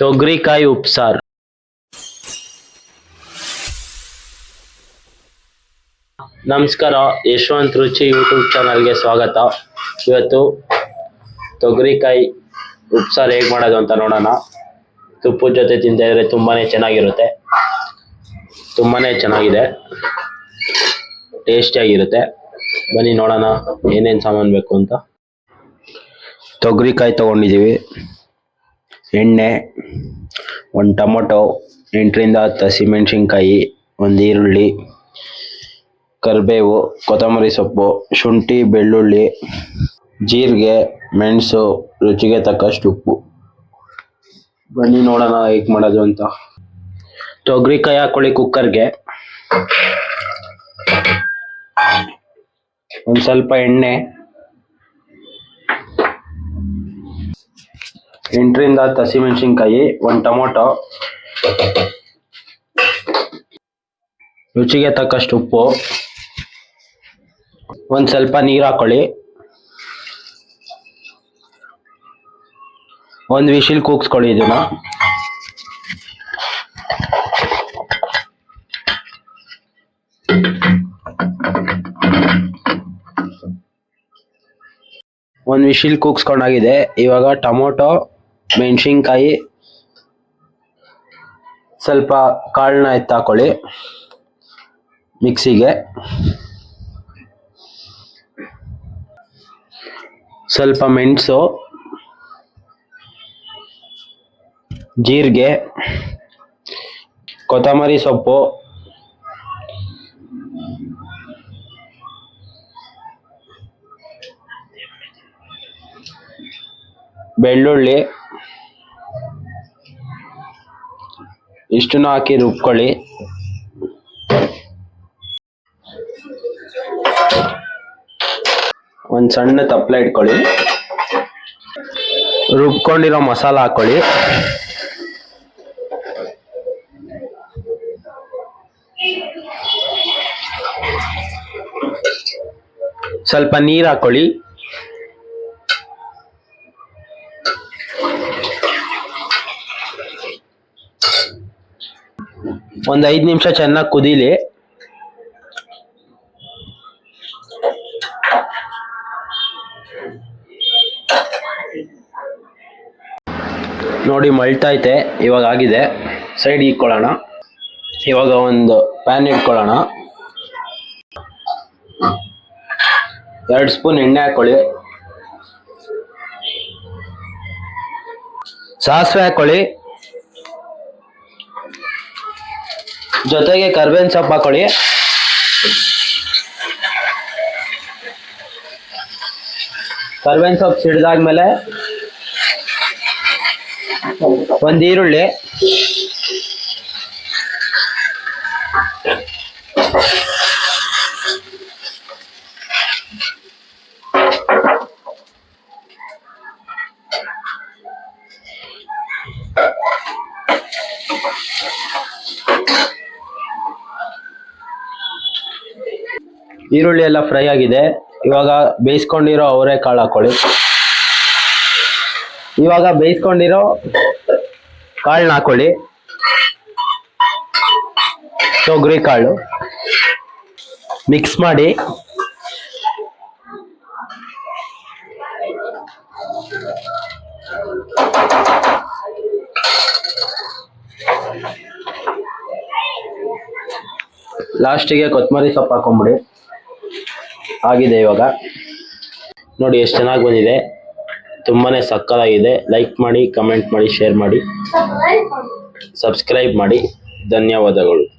ತೊಗರಿಕಾಯಿ ಉಪ್ಸಾರು. ನಮಸ್ಕಾರ, ಯಶವಂತ್ ರುಚಿ ಯೂಟ್ಯೂಬ್ ಚಾನಲ್ಗೆ ಸ್ವಾಗತ. ಇವತ್ತು ತೊಗರಿಕಾಯಿ ಉಪ್ಸಾರು ಹೇಗೆ ಮಾಡೋದು ಅಂತ ನೋಡೋಣ. ತುಪ್ಪದ ಜೊತೆ ತಿಂತಿದ್ರೆ ತುಂಬಾನೇ ಚೆನ್ನಾಗಿರುತ್ತೆ. ತುಂಬಾನೇ ಚೆನ್ನಾಗಿದೆ. ಟೇಸ್ಟಿಯಾಗಿರುತ್ತೆ. ಬನ್ನಿ ನೋಡೋಣ ಏನೇನು ಸಾಮಾನು ಬೇಕು ಅಂತ. ತೊಗರಿಕಾಯಿ ತೊಗೊಂಡಿದ್ದೀವಿ ಎಣ್ಣೆ, ಒಂದು ಟೊಮೊಟೊ, ಎಂಟರಿಂದ ಹತ್ತು ಹಸಿಮೆಣಸಿನ್ಕಾಯಿ ಒಂದು ಈರುಳ್ಳಿ, ಕರಿಬೇವು, ಕೊತ್ತಂಬರಿ ಸೊಪ್ಪು, ಶುಂಠಿ, ಬೆಳ್ಳುಳ್ಳಿ, ಜೀರಿಗೆ, ಮೆಣಸು, ರುಚಿಗೆ ತಕ್ಕಷ್ಟು ಉಪ್ಪು. ಬನ್ನಿ ನೋಡೋಣ ಹೇಗೆ ಮಾಡೋದು ಅಂತ. ತೊಗರಿಕಾಯಿ ಹಾಕೊಳ್ಳಿ ಕುಕ್ಕರ್ಗೆ ಒಂದು ಸ್ವಲ್ಪ ಎಣ್ಣೆ. ಎಂಟರಿಂದ ಹತ್ತು ಹಸಿಮೆಣಸಿನ್ಕಾಯಿ, ಒಂದು ಟೊಮೊಟೊ. ರುಚಿಗೆ ತಕ್ಕಷ್ಟು ಉಪ್ಪು. ಒಂದು ಸ್ವಲ್ಪ ನೀರು ಹಾಕೊಳ್ಳಿ. ಒಂದು ವಿಶಿಲ್ ಕೂಗ್ಸ್ಕೊಳ್ಳಿ ಇದನ್ನ. ಒಂದು ವಿಶಿಲ್ ಕೂಗ್ಸ್ಕೊಂಡಾಗಿದೆ. ಇವಾಗ ಟೊಮೊಟೊ ಮೆಣಸಿನ್ಕಾಯಿ ಸ್ವಲ್ಪ ಕಾಳನ್ನ ಎತ್ತಾಕೊಳ್ಳಿ ಮಿಕ್ಸಿಗೆ. ಸ್ವಲ್ಪ ಮೆಣಸು ಜೀರಿಗೆ ಕೊತ್ತಂಬರಿ ಸೊಪ್ಪು ಬೆಳ್ಳುಳ್ಳಿ. ಇಷ್ಟನ್ನು ಹಾಕಿ ರುಬ್ಕೊಳ್ಳಿ. ಒಂದು ಸಣ್ಣ ತಪ್ಪಲೆ ಇಟ್ಕೊಳ್ಳಿ. ರುಬ್ಕೊಂಡಿರೋ ಮಸಾಲ ಹಾಕೊಳ್ಳಿ. ಸ್ವಲ್ಪ ನೀರು ಹಾಕೊಳ್ಳಿ. ಒಂದು ಐದು ನಿಮಿಷ ಚೆನ್ನಾಗಿ ಕುದೀಲಿ. ನೋಡಿ ಮಳ್ತೈತೆ ಇವಾಗ ಆಗಿದೆ. ಸೈಡ್ ಇಕ್ಕೊಳ್ಳೋಣ. ಇವಾಗ ಒಂದು ಪ್ಯಾನ್ ಇಟ್ಕೊಳ್ಳೋಣ. ಎರಡು ಸ್ಪೂನ್ ಎಣ್ಣೆ ಹಾಕೊಳ್ಳಿ. ಸಾಸಿವೆ ಹಾಕೊಳ್ಳಿ. ಜೊತೆಗೆ ಕರ್ಬೇವಿನ ಸೊಪ್ಪು ಹಾಕೊಳ್ಳಿ. ಕರ್ಬೇವಿನ ಸೊಪ್ಪು ಸಿಡ್ದಾದ್ಮೇಲೆ ಒಂದು ಈರುಳ್ಳಿ. ಈರುಳ್ಳಿ ಎಲ್ಲ ಫ್ರೈ ಆಗಿದೆ. ಇವಾಗ ಬೇಯಿಸ್ಕೊಂಡಿರೋ ಅವರೆಕಾಳು ಹಾಕೊಳ್ಳಿ. ಇವಾಗ ಬೇಯಿಸ್ಕೊಂಡಿರೋ ಕಾಳನ್ನ ಹಾಕೊಳ್ಳಿ. ತೊಗರಿ ಕಾಳು. ಮಿಕ್ಸ್ ಮಾಡಿ. ಲಾಸ್ಟಿಗೆ ಕೊತ್ತಂಬರಿ ಸೊಪ್ಪು ಹಾಕೊಂಬಿಡಿ. ಆಗಿದೆ ಇವಾಗ. ನೋಡಿ, ಎಷ್ಟು ಚೆನ್ನಾಗಿ ಬಂದಿದೆ. ತುಂಬಾನೇ ಸಕ್ಕತ್ತಾಗಿದೆ. ಲೈಕ್ ಮಾಡಿ ಕಮೆಂಟ್ ಮಾಡಿ ಶೇರ್ ಮಾಡಿ. ಸಬ್ಸ್ಕ್ರೈಬ್ ಮಾಡಿ. ಧನ್ಯವಾದಗಳು.